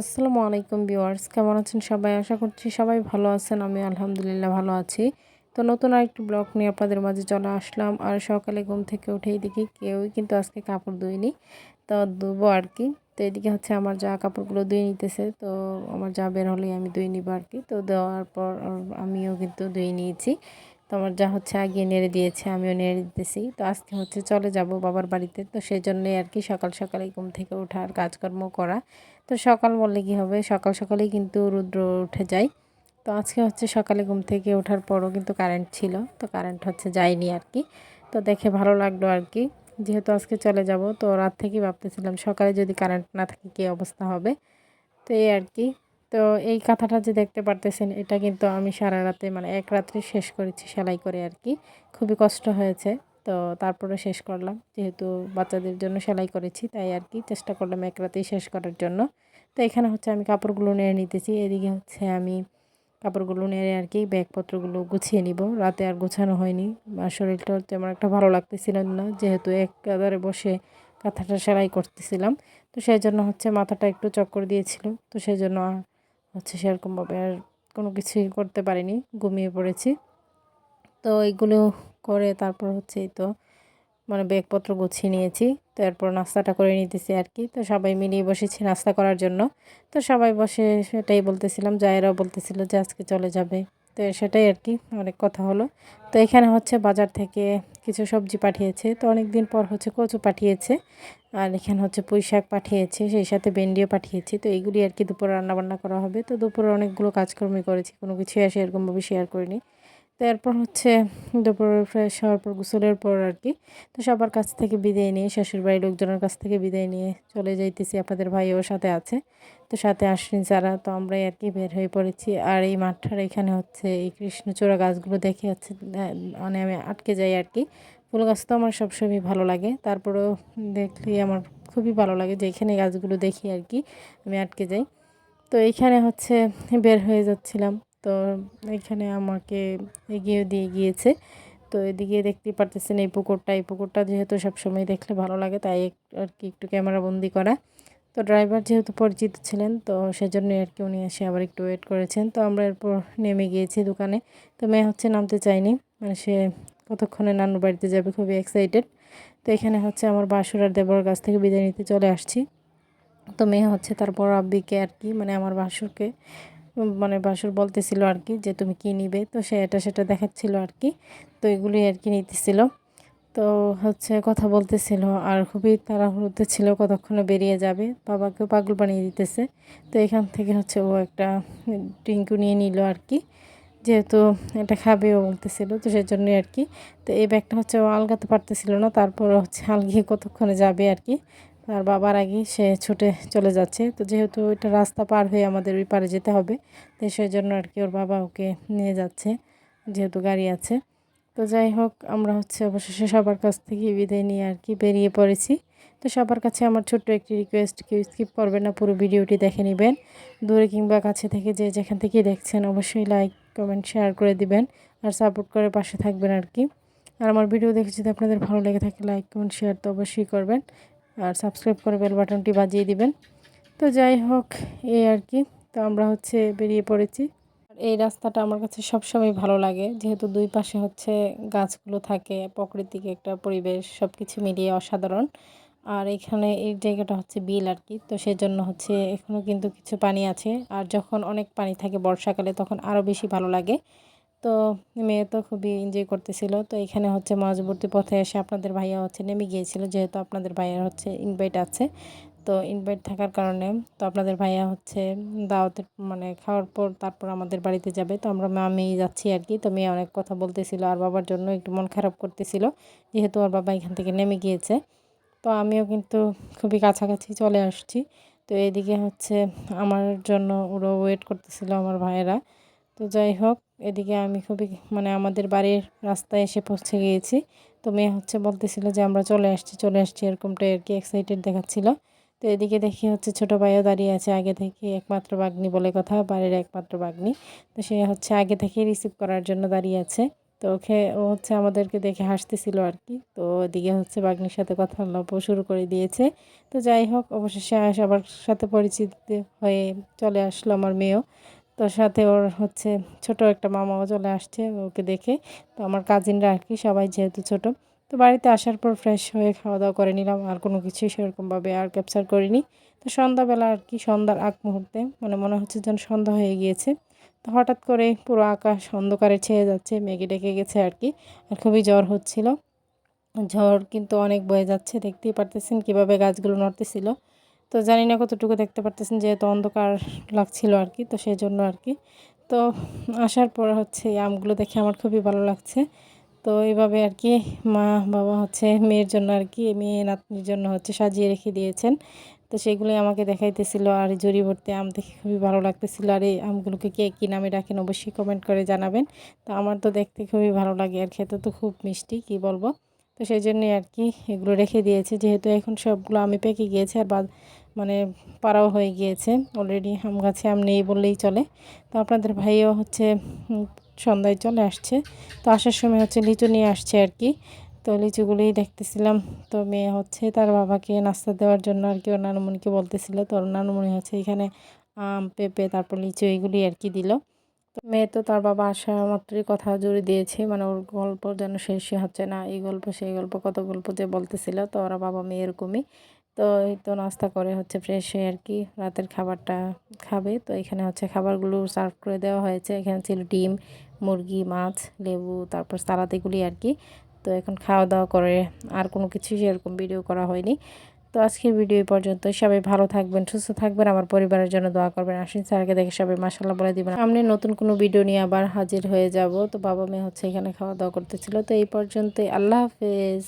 আসসালামু আলাইকুম ভিউয়ার্স, কেমন আছেন সবাই? আশা করছি সবাই ভালো আছেন আমি আলহামদুলিল্লাহ ভালো আছি। তো নতুন আরেকটি ব্লগ নিয়ে আপনাদের মাঝে চলে আসলাম। আর সকালে ঘুম থেকে উঠেই দেখি কেউই কিন্তু আজকে কাপড় ধুইনি, তো ধুবো আর কি। তো এদিকে হচ্ছে আমার যা কাপড়গুলো ধুয়ে নিতেছে, তো আমার যা বের হলেই আমি ধুয়ে নিবো আর কি। তো দেওয়ার পর আমিও কিন্তু ধুয়ে নিয়েছি। তো আমার যা হচ্ছে আগিয়ে নেড়ে দিয়েছে, আমিও নেড়ে দিতেছি। তো আজকে হচ্ছে চলে যাব বাবার বাড়িতে। তো সেই জন্যই আর কি সকাল সকালে ঘুম থেকে ওঠার কাজকর্ম করা। তো সকাল বললে কি হবে? সকাল সকালেই কিন্তু রুদ্র উঠে যায়। তো আজকে হচ্ছে সকালে ঘুম থেকে ওঠার পরও কিন্তু কারেন্ট ছিল। তো কারেন্ট হচ্ছে যায়নি আর কি। তো দেখে ভালো লাগল আর কি। যেহেতু আজকে চলে যাব, তো রাত থেকেই ভাবতেছিলাম সকালে যদি কারেন্ট না থাকে কী অবস্থা হবে? তো এই আর কি। তো এই কাঁথাটা যে দেখতে পারতেছেন, এটা কিন্তু আমি সারা রাতে মানে এক রাত্রে শেষ করেছি সেলাই করে আর কি। খুবই কষ্ট হয়েছে। তো তারপরে শেষ করলাম। যেহেতু বাচ্চাদের জন্য সেলাই করেছি, তাই আর কি চেষ্টা করলাম এক রাতেই শেষ করার জন্য। তো এখানে হচ্ছে আমি কাপড়গুলো নিয়ে নিতেছি। এদিকে হচ্ছে আমি কাপড়গুলো নেড়ে আর কি ব্যাগপত্রগুলো গুছিয়ে নিব। রাতে আর গোছানো হয়নি। আর শরীরটা তেমন একটা ভালো লাগতেছিল না। যেহেতু একাধারে বসে কাঁথাটা সেলাই করতেছিলাম। তো সেই জন্য হচ্ছে মাথাটা একটু চক্কর দিয়েছিল। তো সেই জন্য হচ্ছে সেরকমভাবে আর কোনো কিছুই করতে পারিনি, ঘুমিয়ে পড়েছি। তো এইগুলো করে তারপর হচ্ছে তো মানে ব্যাগপত্র গুছিয়ে নিয়েছি, তো এরপর নাস্তাটা করে নিতেছি আর কি। তো সবাই মিলিয়ে বসেছি নাস্তা করার জন্য। তো সবাই বসে সেটাই বলতেছিলাম, জায়েরাও বলতেছিল যে আজকে চলে যাবে। তো সেটাই আর কি, অনেক কথা হলো। তো এখানে হচ্ছে বাজার থেকে কিছু সবজি পাঠিয়েছে। তো অনেক দিন পর হচ্ছে কচু পাঠিয়েছে। আর এখানে হচ্ছে পুঁই শাক পাঠিয়েছে, সেই সাথে ভেন্ডিও পাঠিয়েছি। তো এইগুলি আর কি দুপুরে রান্নাবান্না করা হবে। তো দুপুরে অনেকগুলো কাজকর্মই করেছি, কোনো কিছুই আসে এরকমভাবে শেয়ার করিনি। তো এরপর হচ্ছে দুপুরে ফ্রেশ হওয়ার পর, গোসলের পর আর কি। তো সবার কাছ থেকে বিদায় নিয়ে, শ্বশুরবাড়ির লোকজনের কাছ থেকে বিদায় নিয়ে চলে যাইতেছি। আপনাদের ভাইও সাথে আছে। তো সাথে আসেনি যারা, তো আমরাই আর কি বের হয়ে পড়েছি। আর এই মাঠটার এখানে হচ্ছে এই কৃষ্ণচূড়া গাছগুলো দেখে হচ্ছে মানে আমি আটকে যাই আর কি। ফুল গাছ তো আমার সবসময় ভালো লাগে। তারপরেও দেখলে আমার খুবই ভালো লাগে যে এখানে গাছগুলো দেখি আর কি, আমি আটকে যাই। তো এইখানে হচ্ছে বের হয়ে যাচ্ছিলাম। তো এখানে আমাকে এগিয়ে দিয়ে গিয়েছে। তো এদিকে দেখতেই পারতেছেন এই পুকুরটা। এই পুকুরটা যেহেতু সবসময় দেখলে ভালো লাগে, তাই আর কি একটু ক্যামেরা বন্দি করা। তো ড্রাইভার যেহেতু পরিচিত ছিলেন, তো সেজন্যই আর কি উনি এসে আবার একটু ওয়েট করেছেন। তো আমরা এরপর নেমে গিয়েছি দোকানে। তো মেয়ে হচ্ছে নামতে চাইনি মানে সে কতক্ষণে নানুর বাড়িতে যাবে, খুবই এক্সাইটেড তো এখানে হচ্ছে আমার বাসুর আর দেবর কাছ থেকে বিদায় নিতে চলে আসছি। তো মেয়ে হচ্ছে তারপর আব্বিকে আর কি মানে আমার বাসুরকে মানে বাসুর বলতেছিল আর কি যে তুমি কি নিবে? তো সে এটা সেটা দেখাচ্ছিল আর কি, তো এগুলি আর কি নিতেছিল। তো হচ্ছে কথা বলতেছিল আর খুবই তাড়াহুড়োতে ছিল কতক্ষণে বেরিয়ে যাবে। বাবাকেও পাগল বানিয়ে দিতেছে। তো এখান থেকে হচ্ছে ও একটা টিঙ্কু নিয়ে নিল আর কি। যেহেতু এটা খাবে ও বলতেছিল, তো সেই জন্যই আর কি। তো এই ব্যাগটা হচ্ছে ও আলগাতে পারতেছিল না, তারপর হচ্ছে আলগিয়ে কতক্ষণে যাবে আর কি। তার বাবার আগে সে ছুটে চলে যাচ্ছে। তো যেহেতু ওইটা রাস্তা পার হয়ে আমাদের ওই পারে যেতে হবে, তো সেই জন্য আর কি ওর বাবা ওকে নিয়ে যাচ্ছে, যেহেতু গাড়ি আছে। তো যাই হোক, আমরা হচ্ছে অবশেষে সবার কাছ থেকে বিদায় নিয়ে আর কি বেরিয়ে পড়েছি। তো সবার কাছে আমার ছোট্ট একটি রিকোয়েস্ট কেউ স্কিপ করবেন না, পুরো ভিডিওটি দেখে নেবেন। দূরে কিংবা কাছে থেকে যে যেখান থেকে দেখছেন, অবশ্যই লাইক কমেন্ট শেয়ার করে দিবেন আর সাপোর্ট করে পাশে থাকবেন আর কি। আর আমার ভিডিও দেখে যদি আপনাদের ভালো লেগে থাকে লাইক কমেন্ট শেয়ার তো অবশ্যই করবেন। আর সাবস্ক্রাইব করে বেল বাটনটি বাজিয়ে দিবেন। তো যাই হোক এই আর কি। তো আমরা হচ্ছে বেরিয়ে পড়েছি। এই রাস্তাটা আমার কাছে সবসময় ভালো লাগে। যেহেতু দুই পাশে হচ্ছে গাছগুলো থাকে, প্রকৃতিক একটা পরিবেশ সব কিছু মিলিয়ে অসাধারণ। আর এখানে এই জায়গাটা হচ্ছে বিল আর কি তো সেজন্য হচ্ছে এখনও কিন্তু কিছু পানি আছে। আর যখন অনেক পানি থাকে বর্ষাকালে তখন আরও বেশি ভালো লাগে। তো মেয়ে তো খুবই এনজয় করতেছিল। তো এখানে হচ্ছে মজবর্তী পথে এসে আপনাদের ভাইয়া হচ্ছে নেমে গিয়েছিল। যেহেতু আপনাদের ভাইয়ার হচ্ছে ইনভাইট আছে। তো ইনভাইট থাকার কারণে তো আপনাদের ভাইয়া হচ্ছে দাওয়াতের মানে খাওয়ার পর তারপর আমাদের বাড়িতে যাবে। তো আমরা আমি যাচ্ছি আর কি তো মেয়ে অনেক কথা বলতেছিল। আর বাবার জন্য একটু মন খারাপ করতেছিল। যেহেতু ওর বাবা এখান থেকে নেমে গিয়েছে। তো আমিও কিন্তু খুবই কাছাকাছি চলে আসছি। তো এদিকে হচ্ছে আমার জন্য ওরা ওয়েট করতেছিল আমার ভাইয়েরা। তো যাই হোক, এদিকে আমি খুবই মানে আমাদের বাড়ির রাস্তায় এসে পৌঁছে গিয়েছি। তো মেয়ে হচ্ছে বলতেছিল যে আমরা চলে আসছি চলে আসছি এরকমটাই আর কি এক্সাইটেড দেখাচ্ছিল। তো এদিকে দেখি হচ্ছে ছোটো ভাইও দাঁড়িয়ে আছে আগে থেকে একমাত্র বাগনি বলে কথা, বাড়ির একমাত্র বাগনি তো সে হচ্ছে আগে থেকেই রিসিভ করার জন্য দাঁড়িয়ে আছে। তো ওকে, ও হচ্ছে আমাদেরকে দেখে হাসতেছিল আর কি। তো ওদিকে হচ্ছে বাগ্নির সাথে কথা গল্প শুরু করে দিয়েছে। তো যাই হোক, অবশেষে সবার সাথে পরিচিত হয়ে চলে আসলো আমার মেয়েও। তো সাথে ওর হচ্ছে ছোট একটা মামাও চলে আসছে ওকে দেখে। তো আমার কাজিনরা আর কি, সবাই যেহেতু ছোট। তো বাড়িতে আসার পর ফ্রেশ হয়ে খাওয়া দাওয়া করে নিলাম। আর কোনো কিছুই সেরকমভাবে আর ক্যাপচার করিনি। তো সন্ধ্যাবেলা আর কি, সন্ধ্যার আগ মুহূর্তে মানে মনে হচ্ছে যেন সন্ধ্যা হয়ে গিয়েছে। হঠাৎ করে পুরো আকাশ অন্ধকারে ছেয়ে যাচ্ছে, মেঘে ডেকে গেছে আর কি। আর খুবই জ্বর হচ্ছিল। ঝড় কিন্তু অনেক বয়ে যাচ্ছে, দেখতেই পারতেছেন কীভাবে গাছগুলো নড়তেছিল। তো জানি না কতটুকু দেখতে পারতেছেন, যেহেতু অন্ধকার লাগছিল আর কি, তো সেই জন্য আর কি। তো আসার পর হচ্ছে এই আমগুলো দেখে আমার খুবই ভালো লাগছে। তো এইভাবে আর কি মা, বাবা হচ্ছে মেয়ের জন্য আর কি, মেয়ে নাতনির জন্য হচ্ছে সাজিয়ে রেখে দিয়েছেন। তো সেগুলোই আমাকে দেখাইতেছিল আর জড়ি ভর্তি আম দেখে খুবই ভালো লাগতেছিল। আর এই আমগুলোকে কে কী নামে রাখেন অবশ্যই কমেন্ট করে জানাবেন। তো আমার তো দেখতে খুবই ভালো লাগে আর খেতে তো খুব মিষ্টি, কি বলব? তো সেই জন্যই আর কি এগুলো রেখে দিয়েছে। যেহেতু এখন সবগুলো আমি পেকে গিয়েছে আর বা মানে পাড়াও হয়ে গিয়েছে। অলরেডি আম গাছে আম নেই বললেই চলে। তো আপনাদের ভাইও হচ্ছে সন্ধ্যায় চলে আসছে। তো আসার সময় হচ্ছে লিচু নিয়ে আসছে আর কি। তো লিচুগুলোই দেখতেছিলাম। তো মেয়ে হচ্ছে তার বাবাকে নাস্তা দেওয়ার জন্য আর কি, ওর নানুমণিকে বলতেছিল। তো ওর নানুমণি হচ্ছে এখানে আম, পেঁপে, তারপর লিচু এগুলি আর কি দিল। তো মেয়ে তো তার বাবা আসা মাত্রই কথা জুড়ে দিয়েছে মানে ওর গল্প যেন শেষই হচ্ছে না, এই গল্প, সেই গল্প, কত গল্প যে বলতেছিল। তো ওরা বাবা মেয়ে এরকমই। তো এই তো নাস্তা করে হচ্ছে ফ্রেশ হয়ে আর কি রাতের খাবারটা খাবে। তো এখানে হচ্ছে খাবারগুলো সার্ভ করে দেওয়া হয়েছে। এখানে ছিল ডিম, মুরগি, মাছ, লেবু, তারপর সালাদ এগুলি আর কি। তো এখন খাওয়া দাওয়া করে আর কোনো কিছু সেরকম ভিডিও করা হয়নি। তো আজকের ভিডিও পর্যন্ত। সবাই ভালো থাকবেন, সুস্থ থাকবেন। আমার পরিবারের জন্য দোয়া করবেন। আসুন স্যারকে দেখে সবাই মাসাল্লাহ বলে দিবেন। সামনে নতুন কোনো ভিডিও নিয়ে আবার হাজির হয়ে যাব। তো বাবা মেয়ে হচ্ছে এখানে খাওয়া দাওয়া করতেছিল। তো এই পর্যন্তই। আল্লাহ হাফেজ।